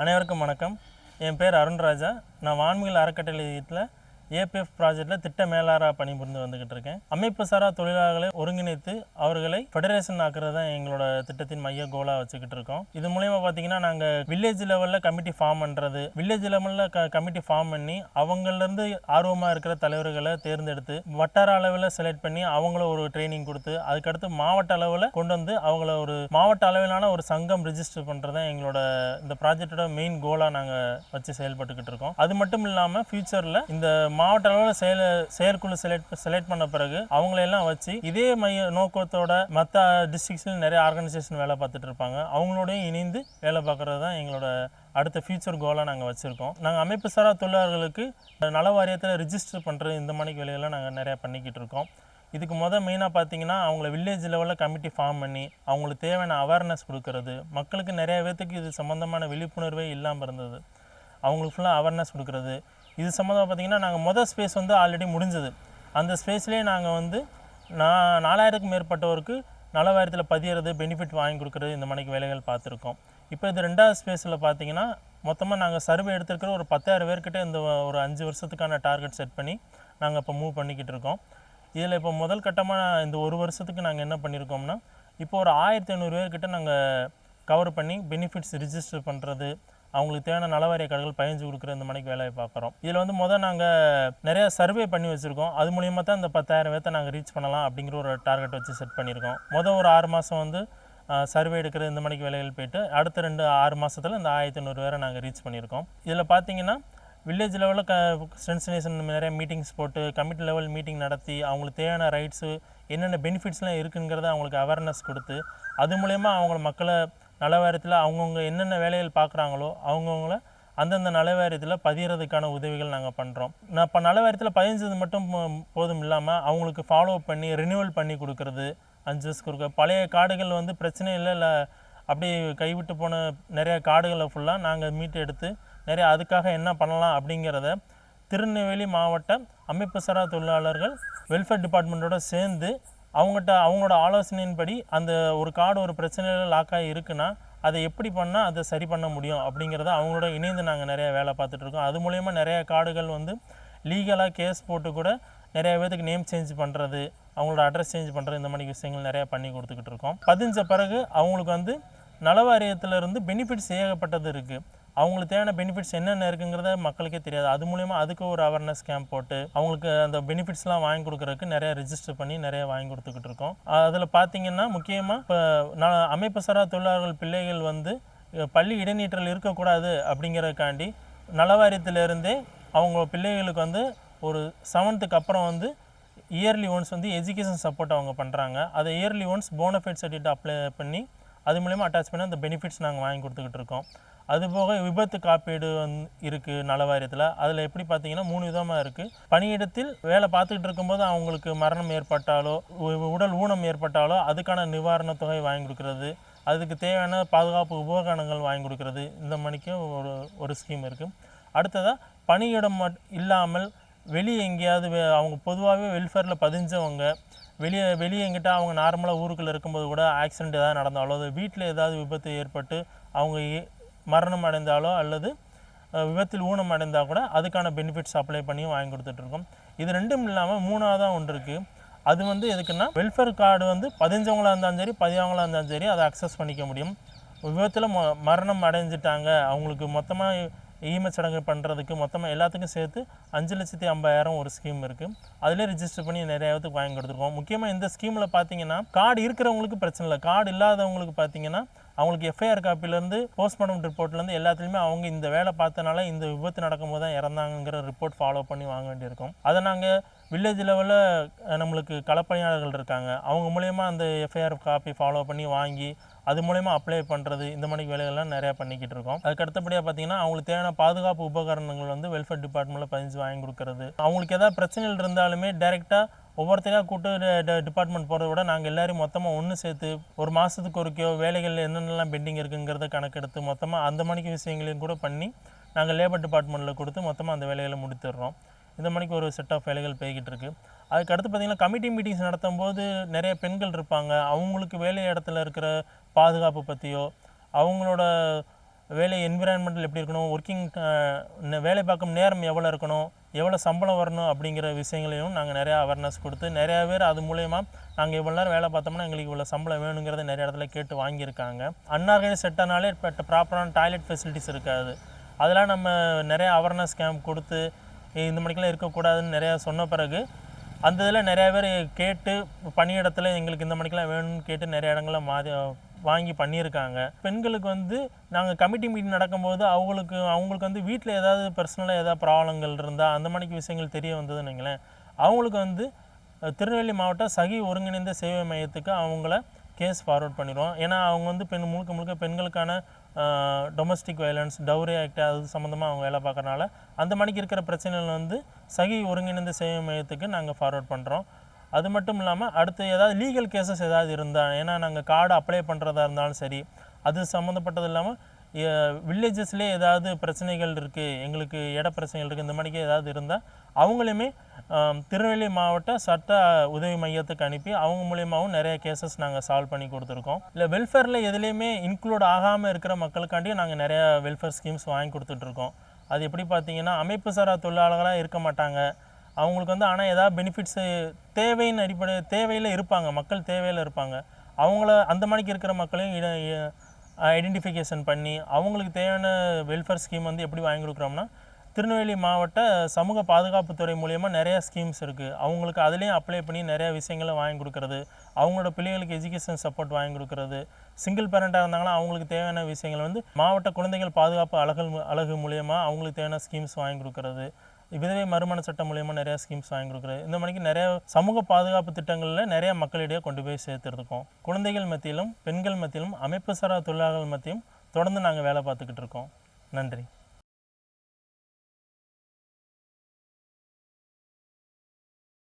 அனைவருக்கும் வணக்கம். என் பேர் அருண்ராஜா. நான் வான்மிகள் அறக்கட்டளையத்தில் ஏபிஎஃப் ப்ராஜெக்டில் திட்ட மேலாளராக பணிபுரிந்து வந்துகிட்டு இருக்கேன். அமைப்பு சாரா தொழிலாளர்களை ஒருங்கிணைத்து அவர்களை ஃபெடரேஷன் ஆக்குறது தான் எங்களோட திட்டத்தின் மைய கோலாக வச்சுக்கிட்டு இருக்கோம். இது மூலயமா பார்த்தீங்கன்னா நாங்கள் வில்லேஜ் லெவலில் கமிட்டி ஃபார்ம் பண்ணுறது வில்லேஜ் லெவலில் க கமிட்டி ஃபார்ம் பண்ணி அவங்கள்லேருந்து ஆர்வமாக இருக்கிற தலைவர்களை தேர்ந்தெடுத்து வட்டார அளவில் செலக்ட் பண்ணி அவங்கள ஒரு ட்ரைனிங் கொடுத்து அதுக்கடுத்து மாவட்ட அளவில் கொண்டு வந்து அவங்கள ஒரு மாவட்ட அளவிலான ஒரு சங்கம் ரிஜிஸ்டர் பண்ணுறது தான் எங்களோட இந்த ப்ராஜெக்டோட மெயின் கோலாக நாங்கள் வச்சு செயல்பட்டுக்கிட்டு இருக்கோம். அது மட்டும் இல்லாமல் ஃபியூச்சரில் இந்த மாவட்ட அளவில் செயல செயற்குழு செலக்ட் செலக்ட் பண்ண பிறகு அவங்களையெல்லாம் வச்சு இதே மைய நோக்கத்தோட மற்ற டிஸ்ட்ரிக்ஸ்லையும் நிறைய ஆர்கனைசேஷன் வேலை பார்த்துட்டு இருப்பாங்க. அவங்களோடையும் இணைந்து வேலை பார்க்குறது தான் எங்களோட அடுத்த ஃபியூச்சர் கோலாக நாங்கள் வச்சுருக்கோம். நாங்கள் அமைப்பு சாரா தொழிலாளர்களுக்கு நல வாரியத்தில் ரிஜிஸ்டர் பண்ணுறது இந்த மாதிரி வேலையெல்லாம் நாங்கள் நிறையா பண்ணிக்கிட்டு இருக்கோம். இதுக்கு மொதல் மெயினாக பார்த்தீங்கன்னா அவங்கள வில்லேஜ் லெவலில் கமிட்டி ஃபார்ம் பண்ணி அவங்களுக்கு தேவையான அவேர்னஸ் கொடுக்கறது. மக்களுக்கு நிறைய பேர்த்துக்கு இது சம்மந்தமான விழிப்புணர்வே இல்லாமல் இருந்தது. அவங்களுக்கு ஃபுல்லாக அவேர்னஸ் கொடுக்கறது. இது சம்மந்தமாக பார்த்தீங்கன்னா நாங்கள் மொதல் ஸ்பேஸ் வந்து ஆல்ரெடி முடிஞ்சது. அந்த ஸ்பேஸ்லேயே நாங்கள் வந்து நான் நாலாயிரத்துக்கும் மேற்பட்டவருக்கு நலவாரியத்தில் பதியறது பெனிஃபிட் வாங்கி கொடுக்குறது இந்த மணிக்கு வேலைகள் பார்த்துருக்கோம். இப்போ இது ரெண்டாவது ஸ்பேஸில் பார்த்தீங்கன்னா மொத்தமாக நாங்கள் சர்வே எடுத்துருக்கிற ஒரு பத்தாயிரம் பேர்கிட்ட இந்த ஒரு அஞ்சு வருஷத்துக்கான டார்கெட் செட் பண்ணி நாங்கள் இப்போ மூவ் பண்ணிக்கிட்டு இருக்கோம். இதில் இப்போ முதல் கட்டமாக இந்த ஒரு வருஷத்துக்கு நாங்கள் என்ன பண்ணியிருக்கோம்னா இப்போ ஒரு ஆயிரத்தி ஐநூறு பேர்கிட்ட நாங்கள் கவர் பண்ணி பெனிஃபிட்ஸ் ரிஜிஸ்டர் பண்ணுறது அவங்களுக்கு தேவையான நலவாரிய கடைகள் பயஞ்சு கொடுக்குற இந்த மணிக்கு வேலையை பார்க்குறோம். இதில் வந்து முதல் நாங்கள் நிறைய சர்வே பண்ணி வச்சுருக்கோம். அது மூலியமாக தான் இந்த பத்தாயிரம் பேர்த்த நாங்கள் ரீச் பண்ணலாம் அப்படிங்கிற ஒரு டார்கெட் வச்சு செட் பண்ணியிருக்கோம். மொதல் ஒரு ஆறு மாதம் வந்து சர்வே எடுக்கிற இந்த மணிக்கு வேலைகள் போயிட்டு அடுத்த ரெண்டு ஆறு மாதத்தில் இந்த ஆயிரத்தி ஐநூறு பேரை நாங்கள் ரீச் பண்ணியிருக்கோம். இதில் பார்த்தீங்கன்னா வில்லேஜ் லெவலில் க ஸ்ட்ரென்சனேஷன் நிறைய மீட்டிங்ஸ் போட்டு கமிட்டி லெவல் மீட்டிங் நடத்தி அவங்களுக்கு தேவையான ரைட்ஸு என்னென்ன பெனிஃபிட்ஸ்லாம் இருக்குங்கிறத அவங்களுக்கு அவேர்னஸ் கொடுத்து அது மூலயமா அவங்கள மக்களை நலவாரியத்தில் அவங்கவுங்க என்னென்ன வேலைகள் பார்க்குறாங்களோ அவங்கவுங்கள அந்தந்த நலவாரியத்தில் பதியறதுக்கான உதவிகள் நாங்கள் பண்ணுறோம் நான் இப்போ நலவாரியத்தில் பதிஞ்சது மட்டும் போ- போதும் இல்லாமல் அவங்களுக்கு ஃபாலோ பண்ணி ரினியூவல் பண்ணி கொடுக்கறது அஞ்சு வருஷத்துக்கு ஒருக்கா பழைய காடுகள் வந்து பிரச்சனை இல்லை இல்லை அப்படியே கைவிட்டு போன நிறைய காடுகளை ஃபுல்லாக நாங்கள் மீட்டு எடுத்து நிறைய அதுக்காக என்ன பண்ணலாம் அப்படிங்கிறத திருநெல்வேலி மாவட்ட அமைப்பு சாரா தொழிலாளர்கள் வெல்ஃபேர் டிபார்ட்மெண்ட்டோடு சேர்ந்து அவங்ககிட்ட அவங்களோட ஆலோசனையின்படி அந்த ஒரு கார்டு ஒரு பிரச்சனையில் லாக்காக இருக்குன்னா அதை எப்படி பண்ணால் அதை சரி பண்ண முடியும் அப்படிங்கிறத அவங்களோட இணைந்து நாங்கள் நிறையா வேலை பார்த்துட்ருக்கோம் அது மூலயமா நிறையா கார்டுகள் வந்து லீகலாக கேஸ் போட்டு கூட நிறைய பேர்த்துக்கு நேம் சேஞ்ச் பண்ணுறது அவங்களோட அட்ரஸ் சேஞ்ச் பண்ணுறது இந்த மாதிரி விஷயங்கள் நிறையா பண்ணி கொடுத்துக்கிட்டு இருக்கோம். பதிஞ்ச பிறகு அவங்களுக்கு வந்து நலவாரியத்துல இருந்து பெனிஃபிட்ஸ் ஏகப்பட்டது இருக்குது அவங்களுக்கு தேவையான பெனிஃபிட்ஸ் என்னென்ன இருக்குங்கிறத மக்களுக்கே தெரியாது. அது மூலயமா அதுக்கு ஒரு அவேர்னஸ் கேம்ப் போட்டு அவங்களுக்கு அந்த பெனிஃபிட்ஸ்லாம் வாங்கி கொடுக்குறதுக்கு நிறைய ரிஜிஸ்டர் பண்ணி நிறைய வாங்கி கொடுத்துக்கிட்டு இருக்கோம். அதில் பார்த்தீங்கன்னா முக்கியமாக இப்போ நான் அமைப்பு சாரா தொழிலாளர்கள் பிள்ளைகள் வந்து பள்ளி இடைநீற்றல் இருக்கக்கூடாது அப்படிங்கிறதுக்காண்டி நலவாரியத்திலிருந்தே அவங்க பிள்ளைகளுக்கு வந்து ஒரு செவன்த்துக்கு அப்புறம் வந்து இயர்லி ஒன்ஸ் வந்து எஜுகேஷன் சப்போர்ட் அவங்க பண்ணுறாங்க அதை yearly once bonafide certificate apply பண்ணி அது மூலயமா அட்டாச் பண்ணி அந்த பெனிஃபிட்ஸ் நாங்கள் வாங்கி கொடுத்துக்கிட்டு இருக்கோம். அதுபோக விபத்து காப்பீடு வந்து இருக்குது நலவாரியத்தில். அதில் எப்படி பார்த்தீங்கன்னா மூணு விதமாக இருக்குது பணியிடத்தில் வேலை பார்த்துக்கிட்டு இருக்கும்போது அவங்களுக்கு மரணம் ஏற்பட்டாலோ உடல் ஊனம் ஏற்பட்டாலோ அதுக்கான நிவாரணத் தொகை வாங்கி கொடுக்கறது. அதுக்கு தேவையான பாதுகாப்பு உபகரணங்கள் வாங்கி கொடுக்கறது. இந்த மணிக்கும் ஒரு ஒரு ஸ்கீம் இருக்குது அடுத்ததாக பணியிடம் மட் இல்லாமல் வெளியே எங்கேயாவது வே- அவங்க பொதுவாகவே வெல்ஃபேரில் பதிஞ்சவங்க வெளியே வெளியே எங்கிட்ட அவங்க நார்மலாக ஊருக்குள்ளே இருக்கும்போது கூட ஆக்சிடென்ட் ஏதாவது நடந்தாலோ அது வீட்டில் ஏதாவது விபத்து ஏற்பட்டு அவங்க மரணம் அடைந்தாலோ அல்லது விபத்தில் ஊனம் அடைந்தால் கூட அதுக்கான பெனிஃபிட்ஸ் அப்ளை பண்ணியும் வாங்கி கொடுத்துட்ருக்கோம் இது ரெண்டும் இல்லாமல் மூணாவதாக ஒன்று இருக்குது அது வந்து எதுக்குன்னா வெல்ஃபேர் கார்டு வந்து பதினஞ்சவங்களாக இருந்தாலும் சரி பதினவங்களாக இருந்தாலும் சரி அதை அக்சஸ் பண்ணிக்க முடியும். விபத்தில் ம மரணம் அடைஞ்சிட்டாங்க அவங்களுக்கு மொத்தமாக ஈம சடங்கு பண்ணுறதுக்கு மொத்தமாக எல்லாத்துக்கும் சேர்த்து அஞ்சு லட்சத்தி ஐம்பதாயிரம் ஒரு ஸ்கீம் இருக்குது அதிலே ரிஜிஸ்டர் பண்ணி நிறைய வாங்கி கொடுத்துருக்கோம். முக்கியமாக இந்த ஸ்கீமில் பார்த்தீங்கன்னா கார்டு இருக்கிறவங்களுக்கு பிரச்சனை இல்லை. கார்டு இல்லாதவங்களுக்கு பார்த்தீங்கன்னா அவங்களுக்கு எஃப்ஐஆர் காப்பிலேருந்து போஸ்ட்மார்ட்டம் ரிப்போர்ட்லேருந்து எல்லாத்துலேயுமே அவங்க இந்த வேலை பார்த்தனால இந்த விபத்து நடக்கும்போது தான் இறந்தாங்கங்கிற ரிப்போர்ட் ஃபாலோ பண்ணி வாங்க வேண்டியிருக்கும். அதை நாங்கள் வில்லேஜ் லெவலில் நம்மளுக்கு களப்பணியாளர்கள் இருக்காங்க. அவங்க மூலயமா அந்த எஃப்ஐஆர் காப்பி ஃபாலோ பண்ணி வாங்கி அது மூலயமா அப்ளை பண்ணுறது இந்த மாதிரி வேலைகள்லாம் நிறையா பண்ணிக்கிட்டு இருக்கோம். அதுக்கு அடுத்தபடியாக பார்த்தீங்கன்னா அவங்களுக்கு தேவையான பாதுகாப்பு உபகரணங்கள் வந்து வெல்ஃபேர் டிபார்ட்மெண்ட்டில் பதிஞ்சு வாங்கி கொடுக்குறது. அவங்களுக்கு ஏதாவது பிரச்சனைகள் இருந்தாலுமே டைரெக்டாக ஒவ்வொருத்தரையாக கூட்டு டிபார்ட்மெண்ட் போகிறத விட நாங்கள் எல்லோரும் மொத்தமாக ஒன்று சேர்த்து ஒரு மாதத்துக்கு ஒருக்கையோ வேலைகள் என்னென்னலாம் பெண்டிங் இருக்குங்கிறத கணக்கெடுத்து மொத்தமாக அந்த மணிக்கு விஷயங்களையும் கூட பண்ணி நாங்கள் லேபர் டிபார்ட்மெண்ட்டில் கொடுத்து மொத்தமாக அந்த வேலைகளை முடித்துடுறோம். இந்த மணிக்கு ஒரு செட் ஆஃப் வேலைகள் போய்கிட்டு இருக்குது அதுக்கு அடுத்து பார்த்திங்கன்னா கமிட்டி மீட்டிங்ஸ் நடத்தும் போது நிறைய பெண்கள் இருப்பாங்க. அவங்களுக்கு வேலை இடத்துல இருக்கிற பாதுகாப்பு பற்றியோ அவங்களோட வேலை என்விரான்மெண்டல் எப்படி இருக்கணும்? ஒர்க்கிங் வேலை பார்க்கும் நேரம் எவ்வளோ இருக்கணும்? எவ்வளோ சம்பளம் வரணும்? அப்படிங்கிற விஷயங்களையும் நாங்கள் நிறையா அவேர்னஸ் கொடுத்து நிறையா பேர் அது மூலயமா நாங்கள் இவ்வளோ நேரம் வேலை பார்த்தோம்னா எங்களுக்கு இவ்வளோ சம்பளம் வேணுங்கிறத நிறைய இடத்துல கேட்டு வாங்கியிருக்காங்க. அன்னார்கனைஸ் செட்டானாலே இப்போ ப்ராப்பரான டாய்லெட் ஃபெசிலிட்டிஸ் இருக்காது. அதெல்லாம் நம்ம நிறையா அவேர்னஸ் கேம்ப் கொடுத்து இந்த மணிக்கெல்லாம் இருக்கக்கூடாதுன்னு நிறையா சொன்ன பிறகு அந்த இதில் நிறையா பேர் கேட்டு பணியிடத்தில் எங்களுக்கு இந்த மணிக்கெல்லாம் வேணும்னு கேட்டு நிறைய இடங்களில் மாறி வாங்கி பண்ணியிருக்காங்க. பெண்களுக்கு வந்து நாங்கள் கமிட்டி மீட்டிங் நடக்கும்போது அவங்களுக்கு அவங்களுக்கு வந்து வீட்டில் ஏதாவது பர்சனலாக ஏதாவது ப்ராப்ளங்கள் இருந்தால் அந்த மாதிரிக்கு விஷயங்கள் தெரிய வந்ததுன்னு வைங்களேன். அவங்களுக்கு வந்து திருநெல்வேலி மாவட்ட சகி ஒருங்கிணைந்த சேவை மையத்துக்கு அவங்கள கேஸ் ஃபார்வர்ட் பண்ணிடுவோம். ஏன்னா அவங்க வந்து பெண் முழுக்க முழுக்க பெண்களுக்கான டொமஸ்டிக் வயலன்ஸ் டவுரி ஆக்ட் அது சம்மந்தமாக அவங்க வேலை பார்க்கறனால அந்த மணிக்கு இருக்கிற பிரச்சனைகள் வந்து சகி ஒருங்கிணைந்த சேவை மையத்துக்கு நாங்கள் ஃபார்வர்ட் பண்ணுறோம் அது மட்டும் இல்லாமல் அடுத்து ஏதாவது லீகல் கேசஸ் ஏதாவது இருந்தால் ஏன்னா நாங்கள் கார்டு அப்ளை பண்ணுறதா இருந்தாலும் சரி அது சம்மந்தப்பட்டது இல்லாமல் வில்லேஜஸ்லேயே ஏதாவது பிரச்சனைகள் இருக்குது எங்களுக்கு இட பிரச்சனைகள் இருக்குது இந்த மாதிரிக்கு ஏதாவது இருந்தால் அவங்களையுமே திருநெல்வேலி மாவட்ட சட்ட உதவி மையத்துக்கு அனுப்பி அவங்க மூலியமாகவும் நிறைய கேசஸ் நாங்கள் சால்வ் பண்ணி கொடுத்துருக்கோம். இல்லை வெல்ஃபேரில் எதுலேயுமே இன்க்ளூட் ஆகாமல் இருக்கிற மக்களுக்காண்டியும் நாங்கள் நிறையா வெல்ஃபேர் ஸ்கீம்ஸ் வாங்கி கொடுத்துட்ருக்கோம் அது எப்படி பார்த்தீங்கன்னா அமைப்பு சாரா தொழிலாளர்களாக இருக்க மாட்டாங்க. அவங்களுக்கு வந்து ஆனால் ஏதாவது பெனிஃபிட்ஸு தேவையின் அடிப்படை தேவையில் இருப்பாங்க. மக்கள் தேவையில் இருப்பாங்க. அவங்கள அந்த மாதிரிக்கு இருக்கிற மக்களையும் ஐடென்டிஃபிகேஷன் பண்ணி அவங்களுக்கு தேவையான வெல்ஃபேர் ஸ்கீம் வந்து எப்படி வாங்கி கொடுக்குறோம்னா திருநெல்வேலி மாவட்ட சமூக பாதுகாப்புத்துறை மூலயமா நிறையா ஸ்கீம்ஸ் இருக்குது அவங்களுக்கு அதுலேயும் அப்ளை பண்ணி நிறையா விஷயங்களை வாங்கி கொடுக்குறது. அவங்களோட பிள்ளைகளுக்கு எஜுகேஷன் சப்போர்ட் வாங்கி கொடுக்குறது. சிங்கிள் பேரண்ட்டாக இருந்தாங்கன்னா அவங்களுக்கு தேவையான விஷயங்கள் வந்து மாவட்ட குழந்தைகள் பாதுகாப்பு அழகு அழகு மூலயமா அவங்களுக்கு தேவையான ஸ்கீம்ஸ் வாங்கி கொடுக்குறது. விதவை மறுமண சட்டம் மூலயமா நிறைய ஸ்கீம்ஸ் வாங்கி கொடுக்குறது இந்த மாதிரி நிறைய சமூக பாதுகாப்பு திட்டங்களில் நிறைய மக்களிடையே கொண்டு போய் சேர்த்துருக்கோம். குழந்தைகள் மத்தியிலும் பெண்கள் மத்தியிலும் அமைப்பு சாரா தொழிலாளர்கள் மத்தியும் தொடர்ந்து நாங்கள் வேலை பார்த்துக்கிட்டு இருக்கோம். நன்றி.